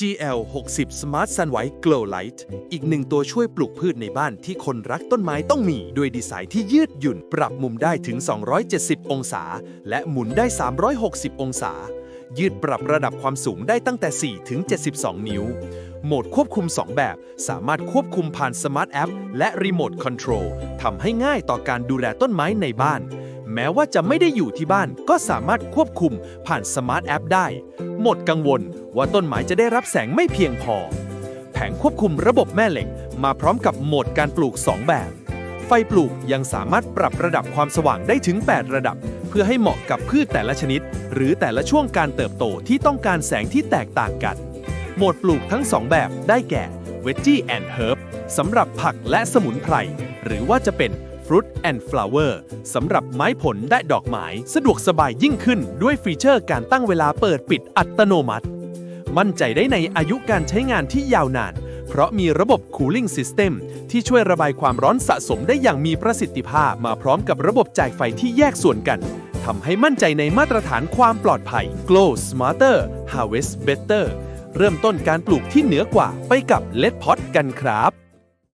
GL 60 Smart Sunlight Glow Light อีกหนึ่งตัวช่วยปลูกพืชในบ้านที่คนรักต้นไม้ต้องมี ด้วยดีไซน์ที่ยืดหยุ่น ปรับมุมได้ถึง 270 องศา และหมุนได้ 360 องศา ยืดปรับระดับความสูงได้ตั้งแต่ 4 ถึง 72 นิ้ว โหมดควบคุม 2 แบบ สามารถควบคุมผ่านสมาร์ทแอปและรีโมทคอนโทรลทำให้ง่ายต่อการดูแลต้นไม้ในบ้าน แม้ว่าจะไม่ได้อยู่ที่บ้านก็สามารถควบคุมผ่านสมาร์ทแอปได้ หมดกังวลว่าต้นไม้จะได้รับแสงไม่เพียงพอ แผงควบคุมระบบแม่เหล็ก มาพร้อมกับโหมดการปลูก 2 แบบ ไฟปลูกยังสามารถปรับระดับความสว่างได้ถึง 8 ระดับ เพื่อให้เหมาะกับพืชแต่ละชนิด หรือแต่ละช่วงการเติบโตที่ต้องการแสงที่แตกต่างกัน โหมดปลูกทั้ง 2 แบบได้แก่ Veggie and Herb สำหรับผักและสมุนไพรหรือว่าจะเป็น Fruit and Flower สำหรับไม้ผลและดอกไม้สะดวกสบายยิ่งขึ้นด้วยฟีเจอร์การตั้งเวลาเปิดปิดอัตโนมัติ มั่นใจได้ในอายุการใช้งานที่ยาวนาน เพราะมีระบบ Cooling System ที่ช่วยระบายความร้อนสะสมได้อย่างมีประสิทธิภาพ มาพร้อมกับระบบจ่ายไฟที่แยกส่วนกันทำให้มั่นใจในมาตรฐานความปลอดภัย Glow Smarter Harvest Better เริ่มต้นการปลูกที่เหนือกว่าไปกับ Let Pot กันครับ